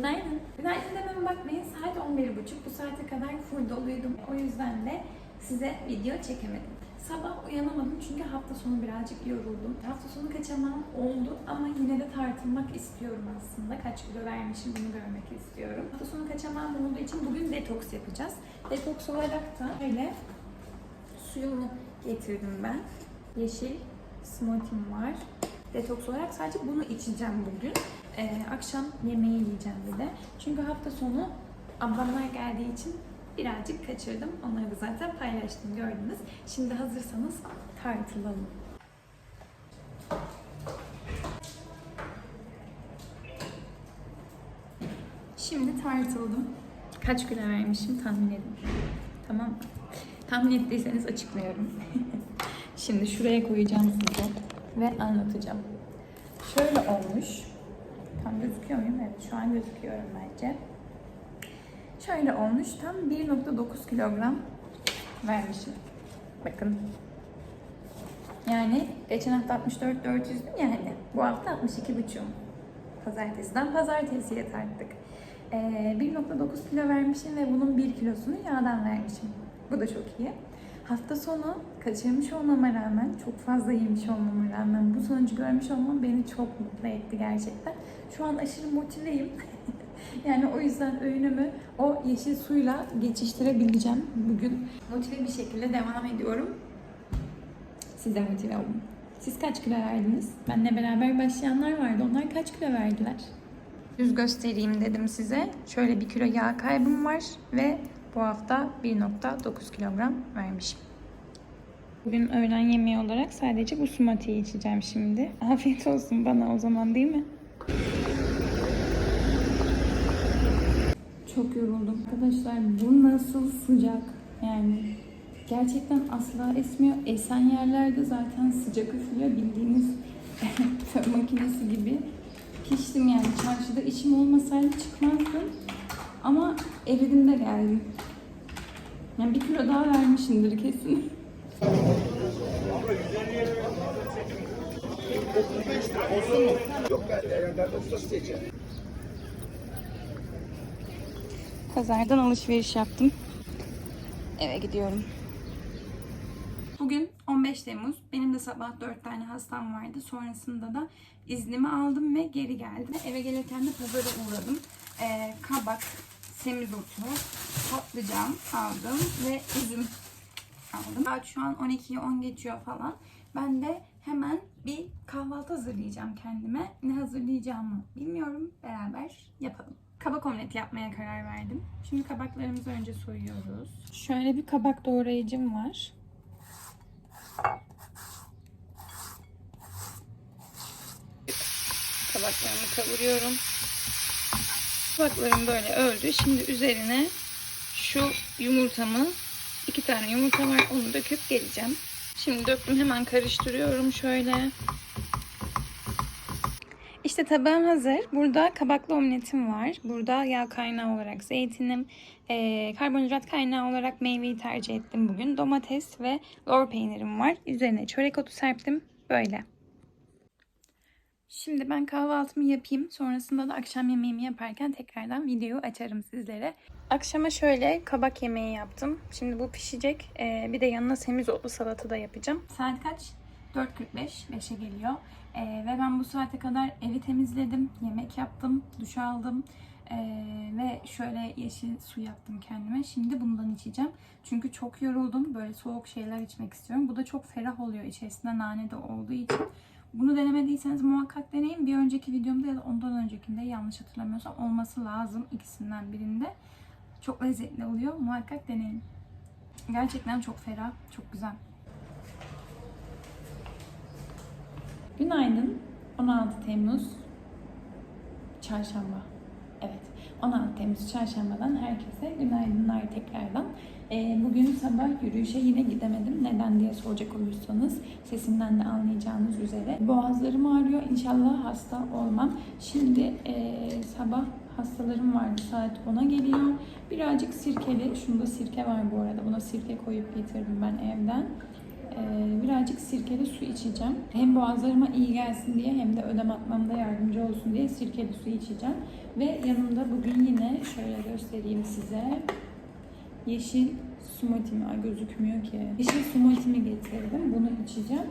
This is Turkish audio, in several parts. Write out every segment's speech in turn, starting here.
Günaydın. Günaydın dememe bakmayın. Saat 11.30. Bu saate kadar full doluydum. O yüzden de size video çekemedim. Sabah uyanamadım çünkü hafta sonu birazcık yoruldum. Hafta sonu kaçamam oldu ama yine de tartılmak istiyorum aslında. Kaç kilo vermişim bunu görmek istiyorum. Hafta sonu kaçamam olduğu için bugün detoks yapacağız. Detoks olarak da böyle suyumu getirdim ben. Yeşil smoothie'm var. Detoks olarak sadece bunu içeceğim bugün. Ee, akşam yemeği yiyeceğim bir de. Çünkü hafta sonu ablamlar geldiği için birazcık kaçırdım. Onları da zaten paylaştım gördünüz. Şimdi hazırsanız tartılalım. Şimdi tartıldım. Kaç kilo vermişim tahmin edin. Tamam? Tahmin ettiyseniz açıklıyorum. Şimdi şuraya koyacağım size ve anlatacağım. Şöyle olmuş. Tam gözüküyor muyum? Evet şu an gözüküyorum bence. Şöyle olmuş. Tam 1.9 kilogram vermişim. Bakın. Yani geçen hafta 64 400'düm yani. Bu hafta 62,5'um. Pazartesiden pazartesiye tarttık. Ee, 1.9 kilo vermişim ve bunun 1 kilosunu yağdan vermişim. Bu da çok iyi. Hafta sonu kaçırmış olmama rağmen, çok fazla yemiş olmama rağmen bu sonucu görmüş olmam beni çok mutlu etti gerçekten. Şu an aşırı motiveyim. yani o yüzden öğünümü o yeşil suyla geçiştirebileceğim bugün. Motive bir şekilde devam ediyorum. Siz de motive olun. Siz kaç kilo verdiniz? Benle beraber başlayanlar vardı. Onlar kaç kilo verdiler? Düz göstereyim dedim size. Şöyle bir kilo yağ kaybım var ve bu hafta 1.9 kilogram vermişim. Bugün öğlen yemeği olarak sadece bu smoothiyi içeceğim şimdi. Afiyet olsun bana o zaman değil mi? Çok yoruldum. Arkadaşlar bu nasıl sıcak yani. Gerçekten asla esmiyor. Esen yerlerde zaten sıcak üflüyor. Bildiğiniz makinesi gibi. Piştim yani. Çarşıda işim olmasaydı çıkmazdım. Ama eridim de geldim. Yani bir kilo daha vermişimdir kesin. Pazardan alışveriş yaptım. Eve gidiyorum. Bugün 15 Temmuz. Benim de sabah 4 tane hastam vardı. Sonrasında da iznimi aldım ve geri geldim. Eve gelirken de pazara uğradım. Ee, kabak, semizotu, patlıcan aldım ve üzüm aldım. Saat şu an 12'yi 10 geçiyor falan. Ben de hemen bir kahvaltı hazırlayacağım kendime. Ne hazırlayacağımı bilmiyorum. Beraber yapalım. Kabak omleti yapmaya karar verdim. Şimdi kabaklarımızı önce soyuyoruz. Şöyle bir kabak doğrayıcım var. Kabaklarımı kavuruyorum. Kabaklarım böyle öldü. Şimdi üzerine şu yumurtamı, iki tane yumurta var onu döküp geleceğim. Şimdi döktüm hemen karıştırıyorum şöyle. İşte tabağım hazır. Burada kabaklı omletim var. Burada yağ kaynağı olarak zeytinim, eee, karbonhidrat kaynağı olarak meyveyi tercih ettim bugün. Domates ve lor peynirim var. Üzerine çörek otu serptim. Böyle. Şimdi ben kahvaltımı yapayım. Sonrasında da akşam yemeğimi yaparken tekrardan videoyu açarım sizlere. Akşama şöyle kabak yemeği yaptım. Şimdi bu pişecek. Ee, bir de yanına semizotlu salata da yapacağım. Saat kaç? 4.45. 5'e geliyor. Ee, ve ben bu saate kadar evi temizledim. Yemek yaptım. Duş aldım. Ee, ve şöyle yeşil su yaptım kendime. Şimdi bundan içeceğim. Çünkü çok yoruldum. Böyle soğuk şeyler içmek istiyorum. Bu da çok ferah oluyor içerisinde nane de olduğu için. Bunu denemediyseniz muhakkak deneyin. Bir önceki videomda ya da ondan öncekinde yanlış hatırlamıyorsam olması lazım ikisinden birinde. Çok lezzetli oluyor. Muhakkak deneyin. Gerçekten çok ferah, çok güzel. Günaydın. 16 Temmuz Çarşamba. Evet. 16 Temmuz Çarşamba'dan herkese günaydınlar tekrardan. Ee, bugün sabah yürüyüşe yine gidemedim. Neden diye soracak olursanız sesimden de anlayacağınız üzere. Boğazlarım ağrıyor. İnşallah hasta olmam. Şimdi e, sabah hastalarım vardı. Saat 10'a geliyor. Birazcık sirkeli. Şunda sirke var bu arada. Buna sirke koyup getirdim ben evden. Ee, birazcık sirkeli su içeceğim. Hem boğazlarıma iyi gelsin diye hem de ödem atmamda yardımcı olsun diye sirkeli su içeceğim. Ve yanımda bugün yine şöyle göstereyim size. Yeşil smoothie'mi Ay, gözükmüyor ki. Yeşil smoothie'mi getirdim. Bunu içeceğim.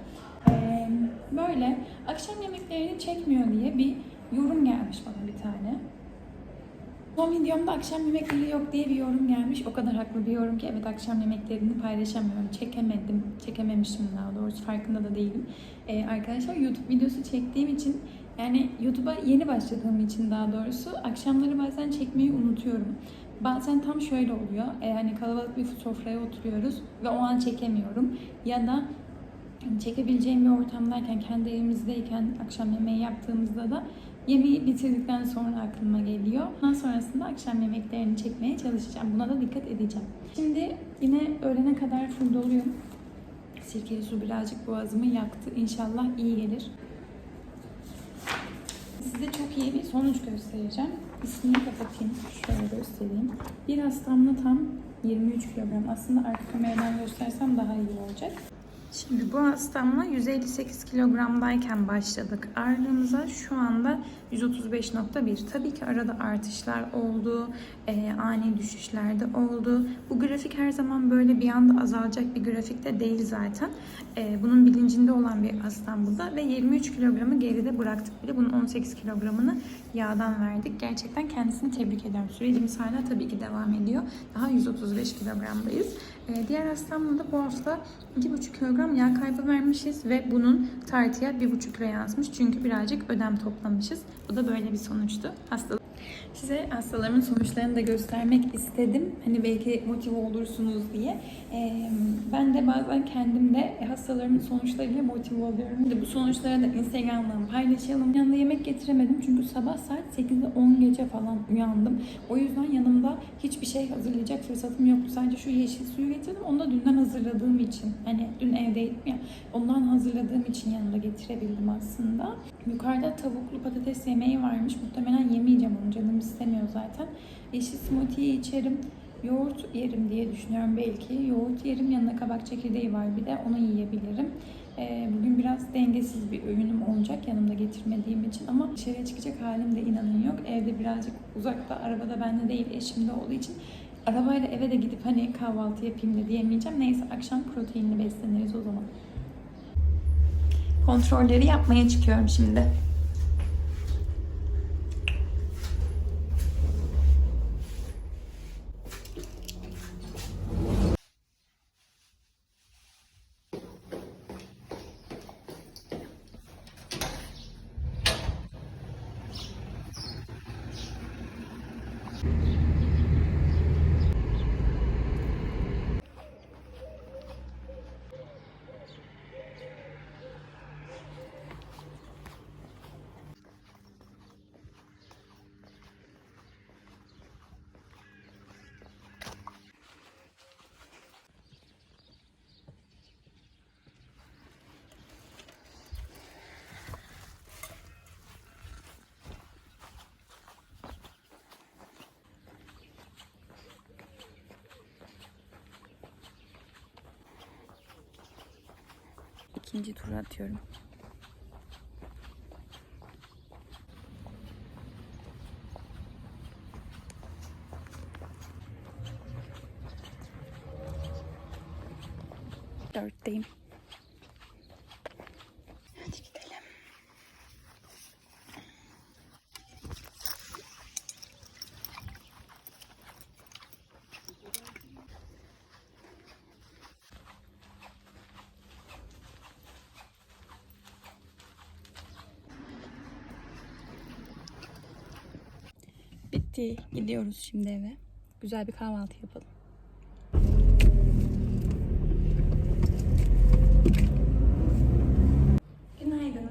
Ee, böyle akşam yemeklerini çekmiyor diye bir yorum gelmiş bana bir tane. Son videomda akşam yemekleri yok diye bir yorum gelmiş. O kadar haklı bir yorum ki evet akşam yemeklerini paylaşamıyorum. Çekemedim. Çekememişim daha doğrusu farkında da değilim. Ee, arkadaşlar YouTube videosu çektiğim için yani YouTube'a yeni başladığım için daha doğrusu akşamları bazen çekmeyi unutuyorum. Bazen tam şöyle oluyor. E, hani kalabalık bir sofraya oturuyoruz ve o an çekemiyorum. Ya da çekebileceğim bir ortamdayken, kendi evimizdeyken akşam yemeği yaptığımızda da yemeği bitirdikten sonra aklıma geliyor. Ondan sonrasında akşam yemeklerini çekmeye çalışacağım. Buna da dikkat edeceğim. Şimdi yine öğlene kadar full doluyum. Sirkeli su birazcık boğazımı yaktı. İnşallah iyi gelir. Size çok iyi bir sonuç göstereceğim. İsmini kapatayım. Şöyle göstereyim. Bir hastamla tam 23 kilogram. Aslında arka kameradan göstersem daha iyi olacak. Şimdi bu hastamla 158 kilogramdayken başladık ağırlığımıza. Şu anda 135.1. Tabii ki arada artışlar oldu, e, ani düşüşler de oldu. Bu grafik her zaman böyle bir anda azalacak bir grafik de değil zaten. E, bunun bilincinde olan bir hastam bu da ve 23 kilogramı geride bıraktık bile. Bunun 18 kilogramını yağdan verdik. Gerçekten kendisini tebrik ediyorum. Sürecimiz hala tabii ki devam ediyor. Daha 135 kilogramdayız. E, diğer hastamla da bu hafta 2,5 kilogram yağ kaybı vermişiz ve bunun tartıya 1,5 kilo yansımış. Çünkü birazcık ödem toplamışız. Bu da böyle bir sonuçtu. Hastalık. Size hastalarımın sonuçlarını da göstermek istedim. Hani belki motive olursunuz diye. Ee, ben de bazen kendim de hastalarımın sonuçlarıyla motive oluyorum. Şimdi bu sonuçları da Instagram'dan paylaşalım. Yanında yemek getiremedim çünkü sabah saat 8'de 10 gece falan uyandım. O yüzden yanımda hiçbir şey hazırlayacak fırsatım yoktu. Sadece şu yeşil suyu getirdim. Onu da dünden hazırladığım için. Hani dün evdeydim ya. Ondan hazırladığım için yanımda getirebildim aslında. Yukarıda tavuklu patates yemeği varmış. Muhtemelen yemeyeceğim onu. Canım istemiyor zaten. Yeşil smoothie içerim. Yoğurt yerim diye düşünüyorum belki. Yoğurt yerim yanına kabak çekirdeği var bir de onu yiyebilirim. Ee, bugün biraz dengesiz bir öğünüm olacak yanımda getirmediğim için ama dışarıya çıkacak halim de inanın yok. Evde birazcık uzakta arabada bende değil eşimde olduğu için arabayla eve de gidip hani kahvaltı yapayım da diyemeyeceğim. Neyse akşam proteinli besleniriz o zaman. Kontrolleri yapmaya çıkıyorum şimdi. İkinci tur atıyorum. Bitti. Gidiyoruz şimdi eve. Güzel bir kahvaltı yapalım. Günaydın.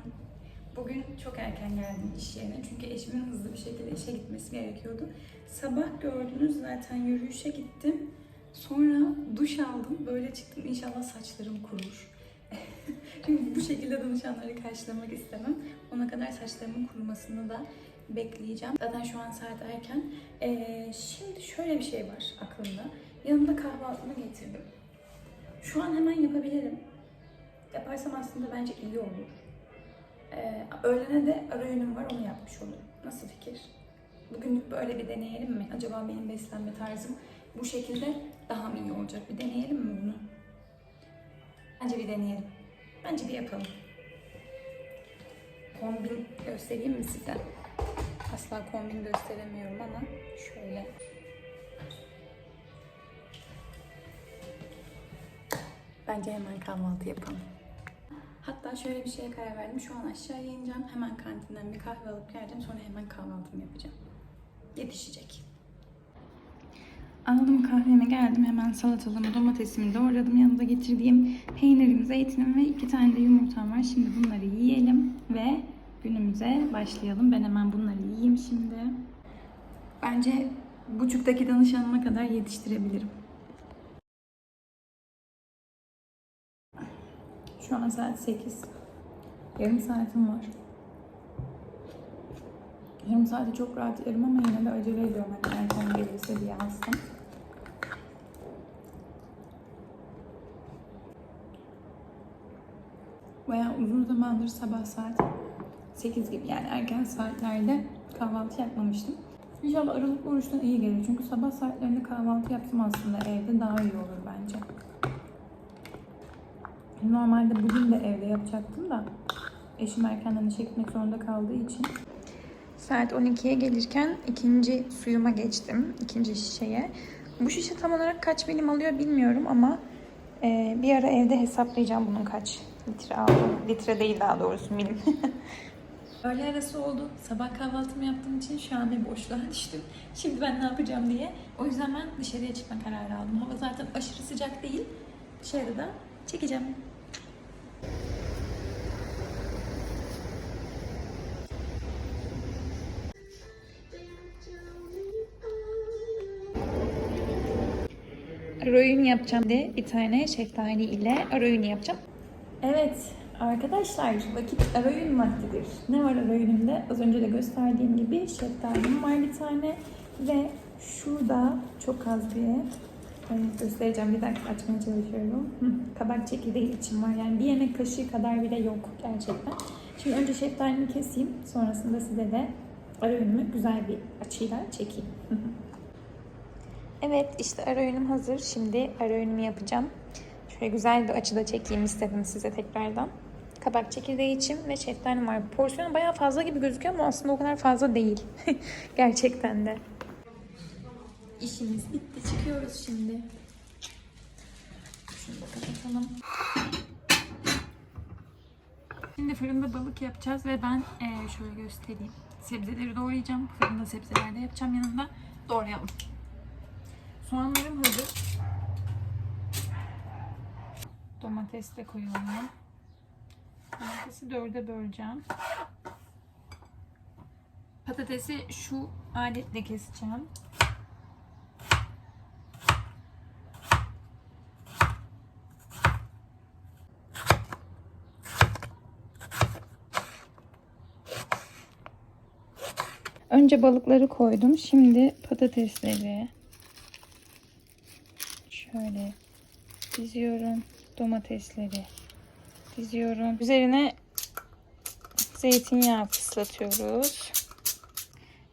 Bugün çok erken geldim iş yerine çünkü eşimin hızlı bir şekilde işe gitmesi gerekiyordu. Sabah gördünüz zaten yürüyüşe gittim. Sonra duş aldım. Böyle çıktım. İnşallah saçlarım kurur. çünkü bu şekilde danışanları karşılamak istemem. Ona kadar saçlarımın kurumasını da bekleyeceğim. Zaten şu an saat erken. Ee, şimdi şöyle bir şey var aklımda. Yanımda kahvaltımı getirdim. Şu an hemen yapabilirim. yaparsam aslında bence iyi olur. Ee, öğlene de ara öğünüm var onu yapmış olurum. Nasıl fikir? Bugünlük böyle bir deneyelim mi? Acaba benim beslenme tarzım bu şekilde daha mı iyi olacak? Bir deneyelim mi bunu? Bence bir deneyelim. Bence bir yapalım. Kombin göstereyim mi size? Asla kombin gösteremiyorum ama şöyle. Bence hemen kahvaltı yapalım. Hatta şöyle bir şeye karar verdim. Şu an aşağıya ineceğim. Hemen kantinden bir kahve alıp geleceğim. Sonra hemen kahvaltımı yapacağım. Yetişecek. Aldım kahveme geldim. Hemen salatalığımı, domatesimi doğradım. Yanında getirdiğim peynirim, zeytinim ve iki tane de yumurtam var. Şimdi bunları yiyelim ve günümüze başlayalım. Ben hemen bunları yiyeyim şimdi. Bence buçuktaki danışanıma kadar yetiştirebilirim. Şu an saat 8. Yarım saatim var. Yarım saati çok rahat yerim ama yine de acele ediyorum. Hani erken gelirse diye astım. Bayağı uzun zamandır sabah saat 8 gibi yani erken saatlerde kahvaltı yapmamıştım. İnşallah aralıklı oruçtan iyi gelir. Çünkü sabah saatlerinde kahvaltı yapsam aslında evde daha iyi olur bence. Normalde bugün de evde yapacaktım da eşim erkenden işe gitmek zorunda kaldığı için. Saat 12'ye gelirken ikinci suyuma geçtim. ikinci şişeye. Bu şişe tam olarak kaç milim alıyor bilmiyorum ama e, bir ara evde hesaplayacağım bunun kaç litre aldım. Litre değil daha doğrusu milim. Öğle arası oldu. Sabah kahvaltımı yaptığım için şu an bir boşluğa düştüm. Şimdi ben ne yapacağım diye. O yüzden ben dışarıya çıkma kararı aldım. Hava zaten aşırı sıcak değil. Dışarıda çekeceğim. Arayün yapacağım de bir tane şeftali ile arayün yapacağım. Evet arkadaşlar vakit arayün vaktidir. Ne var arayünümde? Az önce de gösterdiğim gibi şeftalim var bir tane ve şurada çok az bir Evet, göstereceğim bir dakika açmaya çalışıyorum. Hı, kabak çekirdeği için var yani bir yemek kaşığı kadar bile yok gerçekten. Şimdi önce şeftalimi keseyim sonrasında size de ara öğünümü güzel bir açıyla çekeyim. Evet işte ara öğünüm hazır. Şimdi ara öğünümü yapacağım. Şöyle güzel bir açıda çekeyim istedim size tekrardan. Kabak çekirdeği için ve şeftalim var. Porsiyonu bayağı fazla gibi gözüküyor ama aslında o kadar fazla değil. Gerçekten de. İşimiz bitti. Çıkıyoruz şimdi. Şunu da kapatalım. Şimdi fırında balık yapacağız ve ben eee, şöyle göstereyim. Sebzeleri doğrayacağım. Fırında sebzeler de yapacağım yanında. Doğrayalım. Soğanlarım hazır. Domates de koyuyorum. Domatesi dörde böleceğim. Patatesi şu aletle keseceğim. Önce balıkları koydum. Şimdi patatesleri şöyle diziyorum. Domatesleri diziyorum. Üzerine zeytinyağı fıslatıyoruz.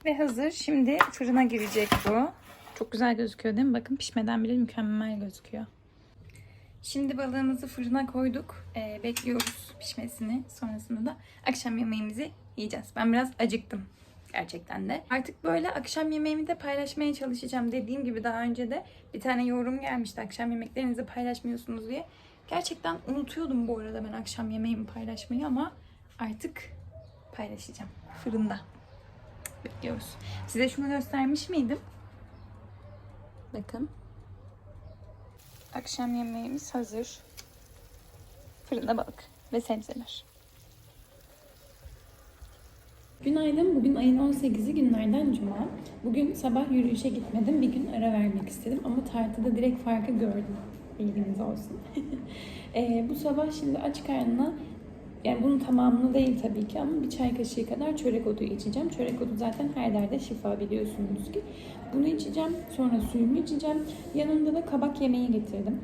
Ve hazır. Şimdi fırına girecek bu. Çok güzel gözüküyor değil mi? Bakın pişmeden bile mükemmel gözüküyor. Şimdi balığımızı fırına koyduk. Ee, bekliyoruz pişmesini. Sonrasında da akşam yemeğimizi yiyeceğiz. Ben biraz acıktım gerçekten de. Artık böyle akşam yemeğimi de paylaşmaya çalışacağım. Dediğim gibi daha önce de bir tane yorum gelmişti akşam yemeklerinizi paylaşmıyorsunuz diye. Gerçekten unutuyordum bu arada ben akşam yemeğimi paylaşmayı ama artık paylaşacağım. Fırında. Bekliyoruz. Size şunu göstermiş miydim? Bakın. Akşam yemeğimiz hazır. Fırında balık ve sebzeler. Günaydın. Bugün ayın 18'i günlerden cuma. Bugün sabah yürüyüşe gitmedim. Bir gün ara vermek istedim ama tartıda direkt farkı gördüm. Bilginiz olsun. Eee, bu sabah şimdi aç karnına yani bunun tamamını değil tabii ki ama bir çay kaşığı kadar çörek otu içeceğim. Çörek otu zaten her derde şifa biliyorsunuz ki. Bunu içeceğim. Sonra suyumu içeceğim. Yanında da kabak yemeği getirdim.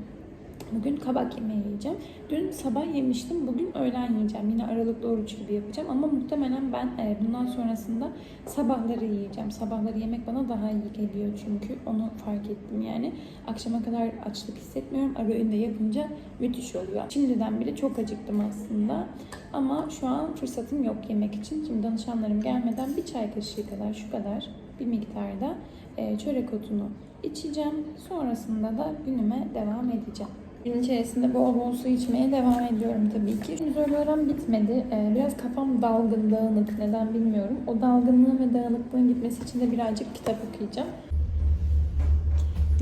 Bugün kabak yemeği yiyeceğim. Dün sabah yemiştim. Bugün öğlen yiyeceğim. Yine aralıklı oruç gibi yapacağım. Ama muhtemelen ben e, bundan sonrasında sabahları yiyeceğim. Sabahları yemek bana daha iyi geliyor çünkü. Onu fark ettim yani. Akşama kadar açlık hissetmiyorum. Ara öğünde yapınca müthiş oluyor. Şimdiden bile çok acıktım aslında. Ama şu an fırsatım yok yemek için. Şimdi danışanlarım gelmeden bir çay kaşığı kadar, şu kadar bir miktarda e, çörek otunu içeceğim. Sonrasında da günüme devam edeceğim. Gün içerisinde bol bol su içmeye devam ediyorum tabii ki. Şimdi öğlen bitmedi. Ee, biraz kafam dalgın, dağınık. Neden bilmiyorum. O dalgınlığın ve dağınıklığın gitmesi için de birazcık kitap okuyacağım.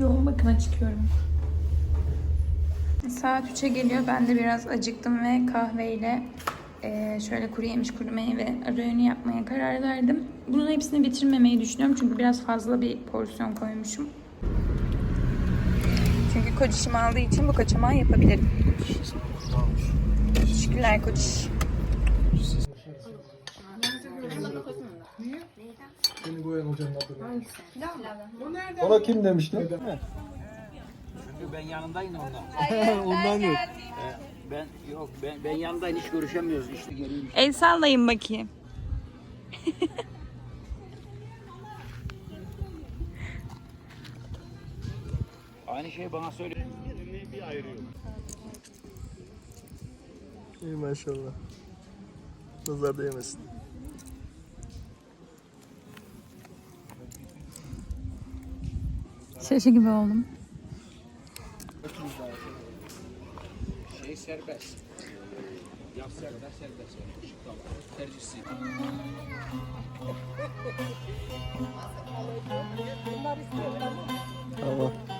Yoğun bakıma çıkıyorum. Saat 3'e geliyor. Ben de biraz acıktım ve kahveyle eee, şöyle kuru yemiş kuru meyve ara öğünü yapmaya karar verdim. Bunun hepsini bitirmemeyi düşünüyorum çünkü biraz fazla bir porsiyon koymuşum. Çünkü kocişim aldığı için bu kaçamağı yapabilirim. Teşekkürler kociş. Seni koyan hocanın adını. Ona kim demiştin? Çünkü ben yanındayım ondan. Ondan yok. Ben yok ben ben yanındayım hiç görüşemiyoruz işte geliyorum. El sallayın bakayım. Aynı şeyi bana söyle. İyi maşallah. Nazar değmesin. Şaşı gibi oldum. Şey serbest. Yap serbest serbest. Tamam. Tercihsi. Tamam.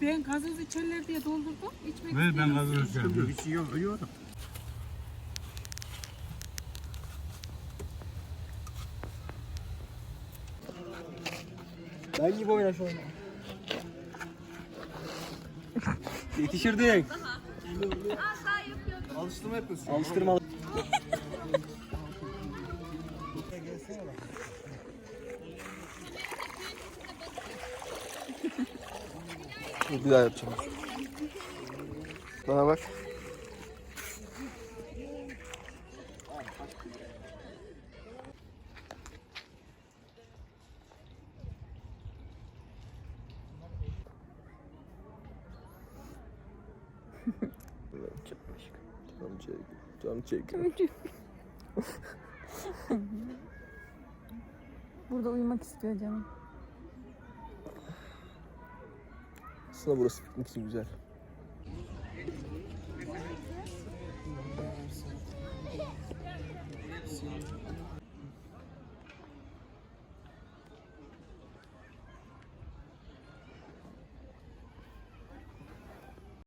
Ben gazoz içerler diye doldurdum. İçmek Ver ben gazoz içerim. Bir şey yok. Ölüyorum. Ben gibi oyna şu an. Yetişirdin. Alıştırma yapıyorsun. Alıştırma. Bir daha yapacağım. Bana bak. Cam çek. Cam çek. Burada uyumak istiyor canım. Aslında burası piknik için güzel.